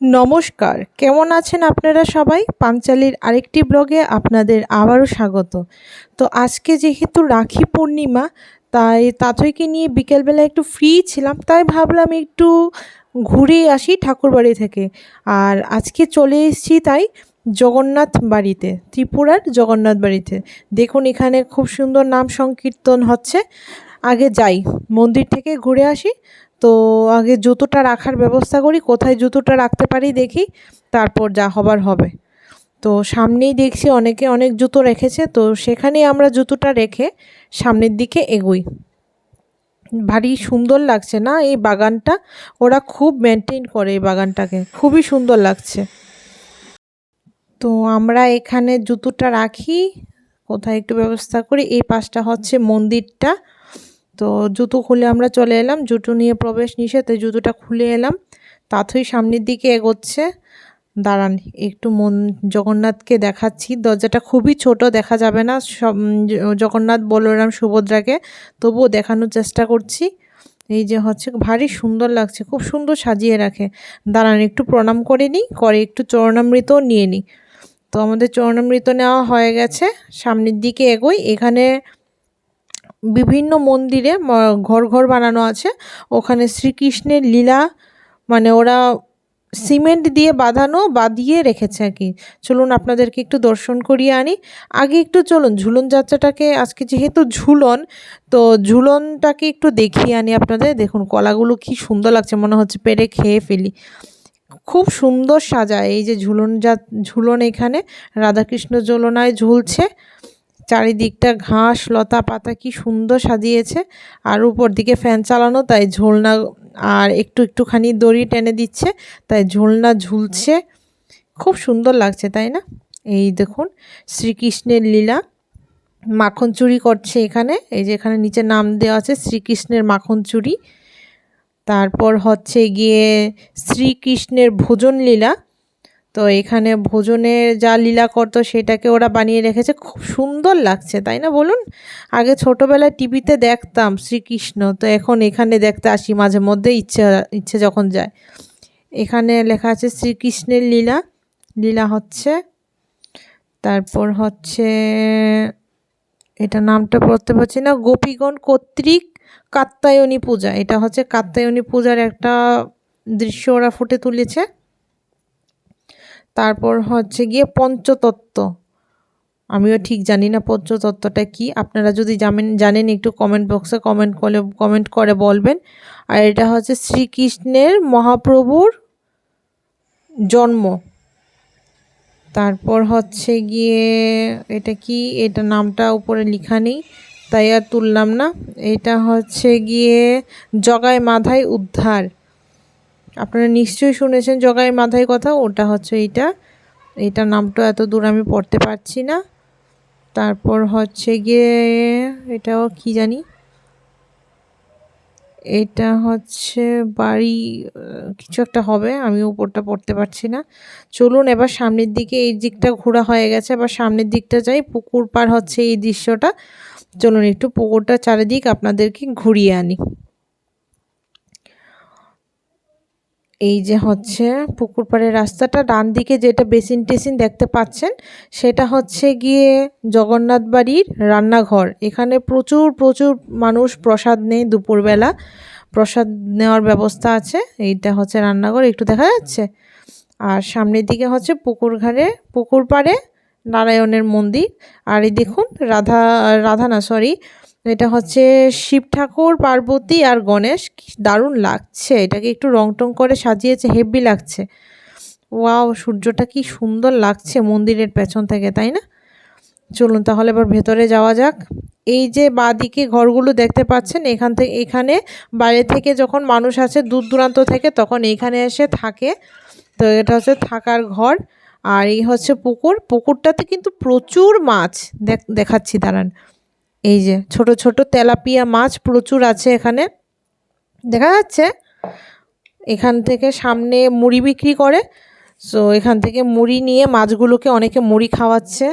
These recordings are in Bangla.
নমস্কার, কেমন আছেন আপনারা সবাই? পাঞ্চালির আরেকটি ব্লগে আপনাদের আবারও স্বাগত। তো আজকে যেহেতু রাখি পূর্ণিমা, তাই তাথইকে নিয়ে বিকেলবেলা একটু ফ্রি ছিলাম, তাই ভাবলাম একটু ঘুরে আসি ঠাকুরবাড়ি থেকে। আর আজকে চলে এসেছি তাই জগন্নাথ বাড়িতে, ত্রিপুরার জগন্নাথ বাড়িতে। দেখুন এখানে খুব সুন্দর নাম সংকীর্তন হচ্ছে। আগে যাই, মন্দির থেকে ঘুরে আসি তো আগে জুতোটা রাখার ব্যবস্থা করি, কোথায় জুতোটা রাখতে পারি দেখি, তারপর যা হবার হবে। তো সামনেই দেখছি অনেকে অনেক জুতো রেখেছে, তো সেখানেই আমরা জুতোটা রেখে সামনের দিকে এগোই। ভারী সুন্দর লাগছে না এই বাগানটা? ওরা খুব মেনটেন করে এই বাগানটাকে, খুবই সুন্দর লাগছে। তো আমরা এখানে জুতোটা রাখি, কোথায় একটু ব্যবস্থা করি, এই পাশটা হচ্ছে মন্দিরটা। তো জুতো খুলে আমরা চলে এলাম। জুতো নিয়ে প্রবেশ নিষেধ জুতোটা খুলে এলাম। তাথই সামনের দিকে এগোচ্ছে। দাঁড়ান, একটু মন জগন্নাথকে দেখাচ্ছি। দরজাটা খুবই ছোট, দেখা যাবে না। সব জগন্নাথ, বলরাম, সুভদ্রাকে তবুও দেখানোর চেষ্টা করছি। এই যে হচ্ছে, ভারী সুন্দর লাগছে, খুব সুন্দর সাজিয়ে রাখে। দাঁড়ান, একটু প্রণাম করে নিই, করে একটু চরণামৃতও নিয়ে নিই। তো আমাদের চরণামৃত নেওয়া হয়ে গেছে। সামনের দিকে এগোই, এখানে বিভিন্ন মন্দিরে ঘর ঘর বানানো আছে। ওখানে শ্রীকৃষ্ণের লীলা মানে ওরা সিমেন্ট দিয়ে বাঁধানো, বাঁধিয়ে রেখেছে আর কি। চলুন আপনাদেরকে একটু দর্শন করিয়ে আনি। আগে একটু চলুন, ঝুলন যাত্রাটাকে, আজকে যেহেতু ঝুলন, তো ঝুলনটাকে একটু দেখিয়ে আনি আপনাদের। দেখুন, কলাগুলো কি সুন্দর লাগছে, মনে হচ্ছে পেরে খেয়ে ফেলি। খুব সুন্দর সাজায় এই যে ঝুলন যা ঝুলন এখানে। রাধাকৃষ্ণ ঝুলনায় ঝুলছে। চারিদিকটা ঘাস, লতা পাতা কি সুন্দর সাজিয়েছে। আর উপর দিকে ফ্যান চালানো, তাই ঝোলনা, আর একটু একটুখানি দড়ি টেনে দিচ্ছে, তাই ঝোলনা ঝুলছে। খুব সুন্দর লাগছে, তাই না? এই দেখুন, শ্রীকৃষ্ণের লীলা। মাখন চুরি করছে এখানে, এই যে এখানে নিচে নাম দেওয়া আছে, শ্রীকৃষ্ণের মাখন চুরি। তারপর হচ্ছে গিয়ে শ্রীকৃষ্ণের ভোজন লীলা। তো এখানে ভোজনের যা লীলা করতো সেটাকে ওরা বানিয়ে রেখেছে। খুব সুন্দর লাগছে, তাই না বলুন? আগে ছোটোবেলায় টিভিতে দেখতাম শ্রীকৃষ্ণ, তো এখন এখানে দেখতে আসি মাঝে মধ্যে ইচ্ছে ইচ্ছে যখন যায়। এখানে লেখা আছে শ্রীকৃষ্ণের লীলা লীলা হচ্ছে, তারপর হচ্ছে এটা নামটা পড়তে পারছি না, গোপীগণ কর্তৃক কাত্তায়নী পূজা, এটা হচ্ছে কাত্তায়নী পূজার একটা দৃশ্য ওরা ফুটে তুলেছে। তারপর হচ্ছে গিয়ে পঞ্চতত্ত্ব। আমিও ঠিক জানি না পঞ্চতত্ত্বটা কি। আপনারা যদি জানেন জানেন একটু কমেন্ট বক্সে কমেন্ট করে কমেন্ট করে বলবেন। আর এটা হচ্ছে শ্রীকৃষ্ণের মহাপ্রভুর জন্ম। তারপর হচ্ছে গিয়ে এটা কি? এটা নামটা উপরে লেখা নেই, তাই আর তুললাম না। এটা হচ্ছে গিয়ে জগায় মাথায় উদ্ধার। আপনারা নিশ্চয়ই শুনেছেন জগাই মাথায় কথা, ওটা হচ্ছে এইটা। এইটা নামটা এত দূর আমি পড়তে পারছি না। তারপর হচ্ছে গিয়ে, এটাও কি জানি? এটা হচ্ছে বাড়ি, কিছু একটা হবে, আমি উপরটা পড়তে পারছি না। চলুন এবার সামনের দিকে, এই দিকটা ঘোরা হয়ে গেছে, এবার সামনের দিকটা যাই, পুকুর পার হচ্ছে এই দৃশ্যটা। চলুন একটু পুকুরটা চারিদিক আপনাদেরকে ঘুরিয়ে আনি। এই যে হচ্ছে পুকুর পাড়ের রাস্তাটা ডান দিকে যেটা বেসিন টেসিন দেখতে পাচ্ছেন, সেটা হচ্ছে গিয়ে জগন্নাথ বাড়ির রান্নাঘর। এখানে প্রচুর প্রচুর মানুষ প্রসাদ নেয় দুপুরবেলা। প্রসাদ নেওয়ার ব্যবস্থা আছে, এইটা হচ্ছে রান্নাঘর, একটু দেখা যাচ্ছে। আর সামনের দিকে হচ্ছে পুকুর ঘাড়ে, পুকুর পাড়ে নারায়ণের মন্দির। আর এই দেখুন, রাধা রাধা না সরি এটা হচ্ছে শিব ঠাকুর, পার্বতী আর গণেশ। দারুণ লাগছে। এটাকে একটু রং টং করে সাজিয়েছে হেভি লাগছে। ওয়াও, সূর্যটা কি সুন্দর লাগছে মন্দিরের পেছন থেকে, তাই না? চলুন তাহলে এবার ভেতরে যাওয়া যাক। এই যে বাদিকে ঘরগুলো দেখতে পাচ্ছেন, এখান থেকে, এখানে বাইরে থেকে যখন মানুষ আসে দূর দূরান্ত থেকে, তখন এইখানে এসে থাকে। তো এটা হচ্ছে থাকার ঘর। আর এই হচ্ছে পুকুর। পুকুরটাতে কিন্তু প্রচুর মাছ দেখাচ্ছি, দাঁড়ান। এই যে ছোট ছোট তেলাপিয়া মাছ প্রচুর আছে এখানে। দেখা যাচ্ছে এখান থেকে সামনে মুড়ি বিক্রি করে। সো এখান থেকে মুড়ি নিয়ে মাছগুলোকে অনেকে মুড়ি খাওয়াচ্ছে।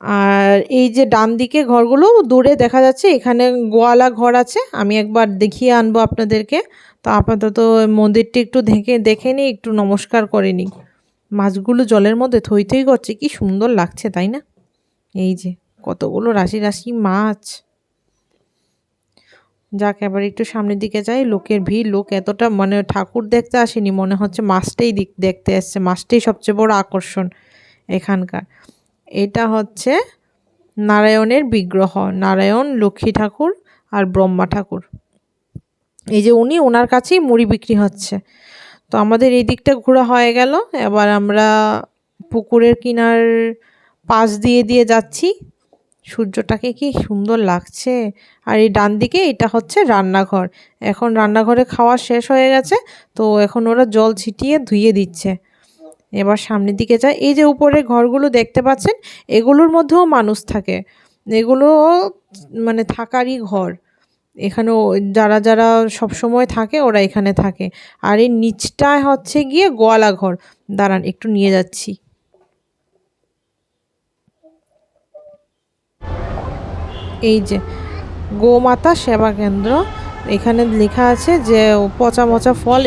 আর এই যে ডান দিকে ঘরগুলো, দূরে দেখা যাচ্ছে এখানে গোয়ালা ঘর আছে। আমি একবার দেখিয়ে আনব আপনাদেরকে। তো আপাতত মন্দিরটি একটু দেখে দেখে নিই, একটু নমস্কার করে নিই। মাছগুলো জলের মধ্যে থই থই করছে, কি সুন্দর লাগছে, তাই না? এই যে। কতগুলো রাশি রাশি মাছ? যাক, এবার একটু সামনের দিকে যাই। লোকের ভিড়, লোক এতটা মানে ঠাকুর দেখতে আসেনি, মনে হচ্ছে মাছটাই দিক, দেখতে এসছে। মাছটাই সবচেয়ে বড় আকর্ষণ এখানকার। এটা হচ্ছে নারায়ণের বিগ্রহ। নারায়ণ, লক্ষ্মী ঠাকুর আর ব্রহ্মা ঠাকুর। এই যে উনি ওনার কাছেই মুড়ি বিক্রি হচ্ছে। তো আমাদের এই দিকটা ঘোরা হয়ে গেল। এবার আমরা পুকুরের কিনার পাশ দিয়ে দিয়ে যাচ্ছি। সূর্যটাকে কি সুন্দর লাগছে। আর এই ডান দিকে এটা হচ্ছে রান্নাঘর। এখন রান্নাঘরে খাওয়া শেষ হয়ে গেছে, তো এখন ওরা জল ছিটিয়ে ধুয়ে দিচ্ছে। এবার সামনের দিকে যায়, এই যে উপরে ঘরগুলো দেখতে পাচ্ছেন, এগুলোর মধ্যেও মানুষ থাকে। এগুলো মানে থাকারই ঘর। এখানেও যারা যারা সব সময় থাকে, ওরা এখানে থাকে। আর এই নিচটায় হচ্ছে গিয়ে গোয়ালা ঘর। দাঁড়ান, একটু নিয়ে যাচ্ছি। এই যে গোমাতা সেবা কেন্দ্র, এখানে লেখা আছে যে পচা মচা ফল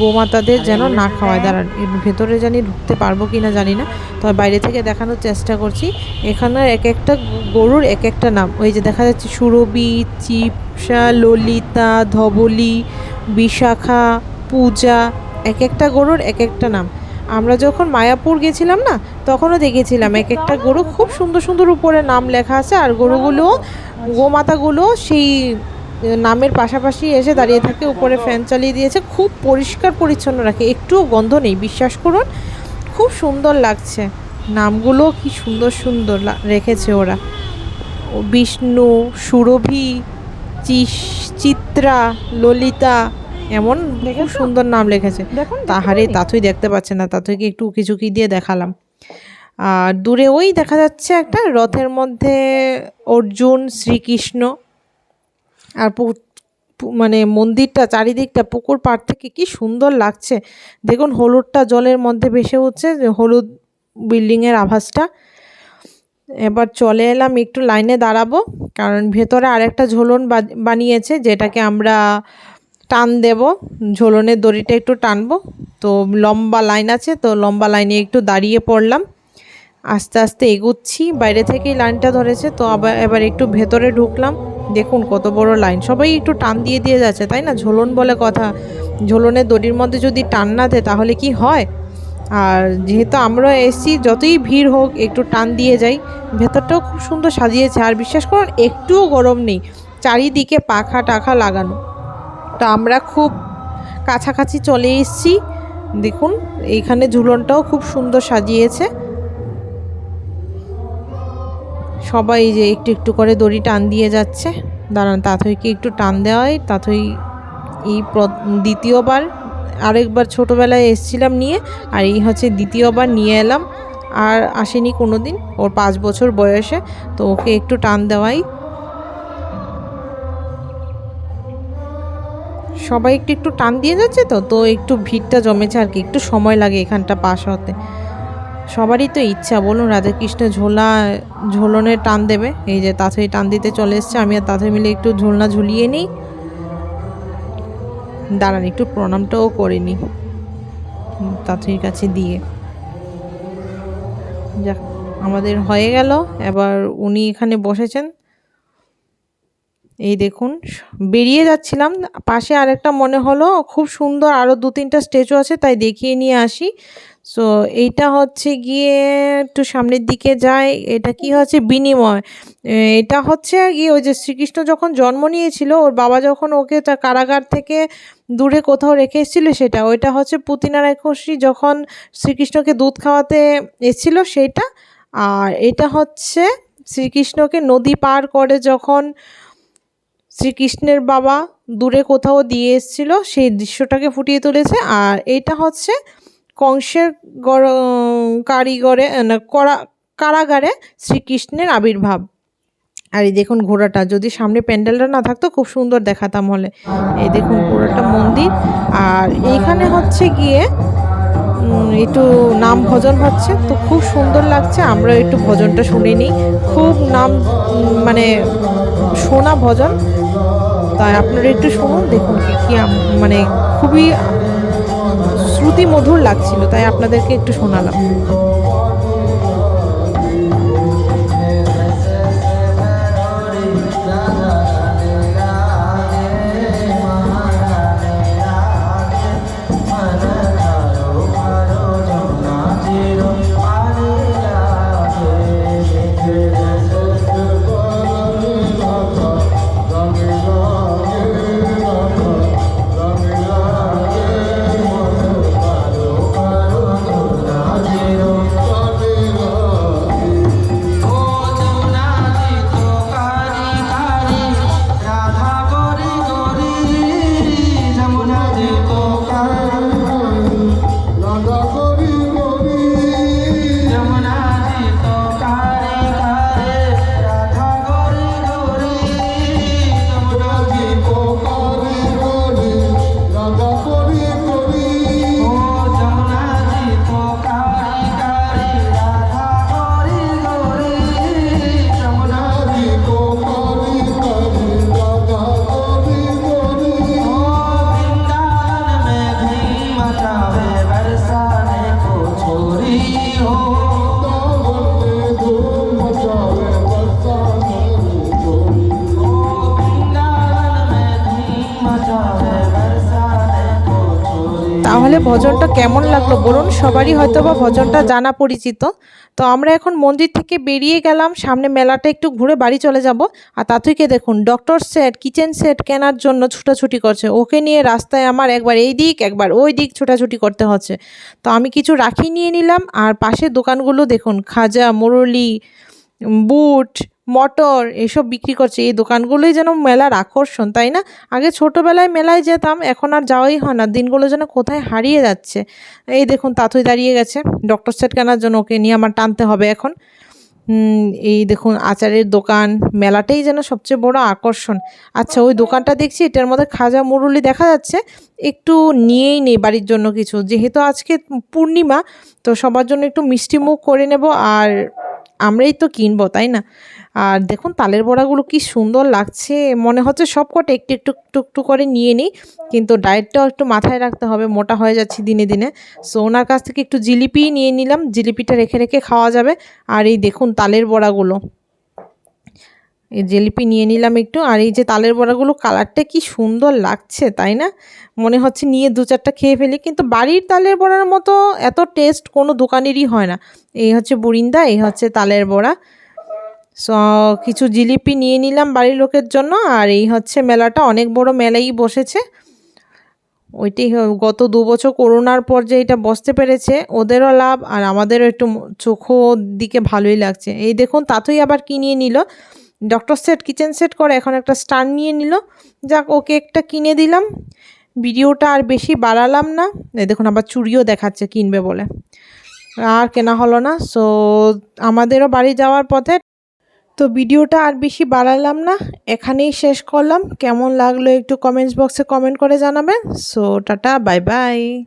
গোমাতাদের যেন না খাওয়ায়। দাঁড়ান ভেতরে জানি ঢুকতে পারব কি না জানি না, তবে বাইরে থেকে দেখানোর চেষ্টা করছি। এখানে এক একটা গরুর এক একটা নাম। ওই যে দেখা যাচ্ছে সুরবি চিপসা, ললিতা, ধবলি, বিশাখা, পূজা, এক একটা গরুর এক একটা নাম। আমরা যখন মায়াপুর গেছিলাম না, তখনও দেখেছিলাম এক একটা গরু খুব সুন্দর সুন্দর উপরে নাম লেখা আছে আর গরুগুলো, গোমাতাগুলো সেই নামের পাশাপাশি এসে দাঁড়িয়ে থাকে, উপরে ফ্যান চালিয়ে দিয়েছে, খুব পরিষ্কার পরিচ্ছন্ন রাখে, একটুও গন্ধ নেই, বিশ্বাস করুন, খুব সুন্দর লাগছে, নামগুলো কি সুন্দর সুন্দর রেখেছে ওরা বিষ্ণু, সুরভি চিত্রা, ললিতা এমন খুব সুন্দর নাম লিখেছে। তাহারে তাথুই দেখতে পাচ্ছে না তাথুইকে একটু উকি ঝুঁকি দিয়ে দেখালাম। আর দূরে ওই দেখা যাচ্ছে একটা রথের মধ্যে অর্জুন শ্রীকৃষ্ণ আর মানে মন্দিরটা চারিদিকটা পুকুর পাড় থেকে কি সুন্দর লাগছে। দেখুন হলুদটা জলের মধ্যে ভেসে উঠছে হলুদ বিল্ডিংয়ের আভাসটা। এবার চলে এলাম একটু লাইনে দাঁড়াবো কারণ ভেতরে আরেকটা ঝোলন বানিয়েছে যেটাকে আমরা টান দেব। ঝোলনের দড়িটা একটু টানবো। তো লম্বা লাইন আছে, তো লম্বা লাইনে একটু দাঁড়িয়ে পড়লাম। আস্তে আস্তে এগুচ্ছি। বাইরে থেকেই লাইনটা ধরেছে, তো আবার এবার একটু ভেতরে ঢুকলাম। দেখুন কত বড় লাইন। সবাই একটু টান দিয়ে দিয়ে যাচ্ছে, তাই না? ঝোলন বলে কথা। ঝোলনের দড়ির মধ্যে যদি টান না দেয়, তাহলে কি হয়? আর যেহেতু আমরা এসছি, যতই ভিড় হোক, একটু টান দিয়ে যাই। ভেতরটাও খুব সুন্দর সাজিয়েছে। আর বিশ্বাস করুন, একটুও গরম নেই। চারিদিকে পাখা টাখা লাগানো। তো আমরা খুব কাছাকাছি চলে এসেছি। দেখুন, এইখানে ঝুলনটাও খুব সুন্দর সাজিয়েছে। সবাই যে একটু একটু করে দড়ি টান দিয়ে যাচ্ছে। দাঁড়ান তাথইকে একটু টান দেওয়াই তাথই এই দ্বিতীয়বার, আরেকবার ছোটোবেলায় এসছিলাম নিয়ে, আর এই হচ্ছে দ্বিতীয়বার নিয়ে এলাম। আর আসেনি কোনো দিন ওর পাঁচ বছর বয়সে, তো ওকে একটু টান দেওয়াই। সবাই একটু একটু টান দিয়ে যাচ্ছে তো তো একটু ভিড়টা জমেছে আর কি, একটু সময় লাগে এখানটা পাশ হতে। সবারই তো ইচ্ছা, বলুন রাধাকৃষ্ণ ঝোলা, ঝোলনে টান দেবে, এই যে তাঁতই টান দিতে চলে এসছে, আমি আর তাঁতই মিলে একটু ঝোলনা ঝুলিয়ে নিই। দাঁড়ান, একটু প্রণামটাও করে নিই তাঁতইর কাছে দিয়ে। যাক, আমাদের হয়ে গেল, এবার উনি এখানে বসেছেন। এই দেখুন, বেরিয়ে যাচ্ছিলাম। পাশে আরেকটা মনে হলো, খুব সুন্দর আরও দু তিনটা স্ট্যাচু আছে, তাই দেখিয়ে নিয়ে আসি। সো এইটা হচ্ছে গিয়ে একটু সামনের দিকে যায় এটা কি হচ্ছে বিনিময়? এটা হচ্ছে গিয়ে ওই যে শ্রীকৃষ্ণ যখন জন্ম নিয়েছিল, ওর বাবা যখন ওকে তার কারাগার থেকে দূরে কোথাও রেখে এসেছিল সেটা, ওইটা হচ্ছে পুতিনার একুশি যখন শ্রীকৃষ্ণকে দুধ খাওয়াতে এসেছিল সেইটা আর এটা হচ্ছে শ্রীকৃষ্ণকে নদী পার করে যখন শ্রীকৃষ্ণের বাবা দূরে কোথাও দিয়ে এসেছিল, সেই দৃশ্যটাকে ফুটিয়ে তুলেছে। আর এটা হচ্ছে কংসের কারিগরে, না, করা, কারাগারে শ্রীকৃষ্ণের আবির্ভাব। আর এই দেখুন ঘোড়াটা, যদি সামনে প্যান্ডেলটা না থাকতো, খুব সুন্দর দেখাতাম হলে। এই দেখুন ঘোড়াটা মন্দির। আর এইখানে হচ্ছে গিয়ে একটু নাম ভজন হচ্ছে, তো খুব সুন্দর লাগছে। আমরা একটু ভজনটা শুনে নিই। খুব নাম মানে শোনা ভজন। তাই আপনারা একটু শুনুন, দেখুন কি কি মানে খুবই শ্রুতি মধুর লাগছিল, তাই আপনাদেরকে একটু শোনালাম। তাহলে ভজনটা কেমন লাগল? বলুন, সবারই হয়তো বা ভজনটা জানা পরিচিত। তো আমরা এখন মন্দির থেকে বেরিয়ে গেলাম। সামনে মেলাটা একটু ঘুরে বাড়ি চলে যাব। আর তাতুইকে দেখুন ডক্টর সেট কিচেন সেট কেনার জন্য ছুটাছুটি করছে। ওকে নিয়ে রাস্তায় আমার একবার এই দিক, একবার ওই দিক ছুটাছুটি করতে হচ্ছে। তো আমি কিছু রাখি নিয়ে নিলাম। আর পাশের দোকানগুলো দেখুন, খাজা, মুরলি বুট মটর এসব বিক্রি করছে। এই দোকানগুলোই যেন মেলার আকর্ষণ, তাই না? আগে ছোটোবেলায় মেলায় যেতাম, এখন আর যাওয়াই হয় না। দিনগুলো যেন কোথায় হারিয়ে যাচ্ছে। এই দেখুন, তাতুই দাঁড়িয়ে গেছে। ডক্টর সেট কেনার জন্য ওকে নিয়ে আমার টানতে হবে এখন। এই দেখুন, আচারের দোকান, মেলাটাই যেন সবচেয়ে বড় আকর্ষণ। আচ্ছা ওই দোকানটা দেখছি, এটার মধ্যে খাজা মুরুলি দেখা যাচ্ছে। একটু নিয়েই নেই বাড়ির জন্য কিছু। যেহেতু আজকে পূর্ণিমা, তো সবার জন্য একটু মিষ্টি মুখ করে নেব আর আমরাই তো কিনবো, তাই না? আর দেখুন তালের বড়াগুলো কি সুন্দর লাগছে। মনে হচ্ছে সব কটা একটু একটু একটু করে নিয়ে নিই, কিন্তু ডায়েটটাও একটু মাথায় রাখতে হবে, মোটা হয়ে যাচ্ছি দিনে দিনে। সো ওনার কাছ থেকে একটু জিলিপি নিয়ে নিলাম, জিলিপিটা রেখে রেখে খাওয়া যাবে। আর এই দেখুন তালের বড়াগুলো। জিলিপি নিয়ে নিলাম একটু, আর এই যে তালের বড়াগুলো কালারটা কি সুন্দর লাগছে, তাই না? মনে হচ্ছে নিয়ে দু চারটা খেয়ে ফেলি, কিন্তু বাড়ির তালের বড়ার মতো এত টেস্ট কোনো দোকানেরই হয় না। এই হচ্ছে বুরিন্দা, এই হচ্ছে তালের বড়া। সো কিছু জিলিপি নিয়ে নিলাম বাড়ির লোকের জন্য, আর এই হচ্ছে মেলাটা, অনেক বড় মেলাই বসেছে। ওইটাই গত দু বছর করোনার পর যে এটা বসতে পেরেছে, ওদেরও লাভ, আর আমাদেরও একটু চোখও দিকে ভালোই লাগছে। এই দেখুন, তাতেই আবার কিনিয়ে নিল? ডক্টর সেট কিচেন সেট করে এখন একটা স্টান নিয়ে নিল। যাক, ওকে একটা কিনে দিলাম। ভিডিওটা আর বেশি বাড়ালাম না। দেখুন, আবার চুড়িও দেখাচ্ছে, কিনবে বলে। আর কেনা হলো না। সো আমাদেরও বাড়ি যাওয়ার পথে। তো ভিডিওটা আর বেশি বাড়ালাম না। এখানেই শেষ করলাম। কেমন লাগল একটু কমেন্টস বক্সে কমেন্ট করে জানাবেন। So tata bye bye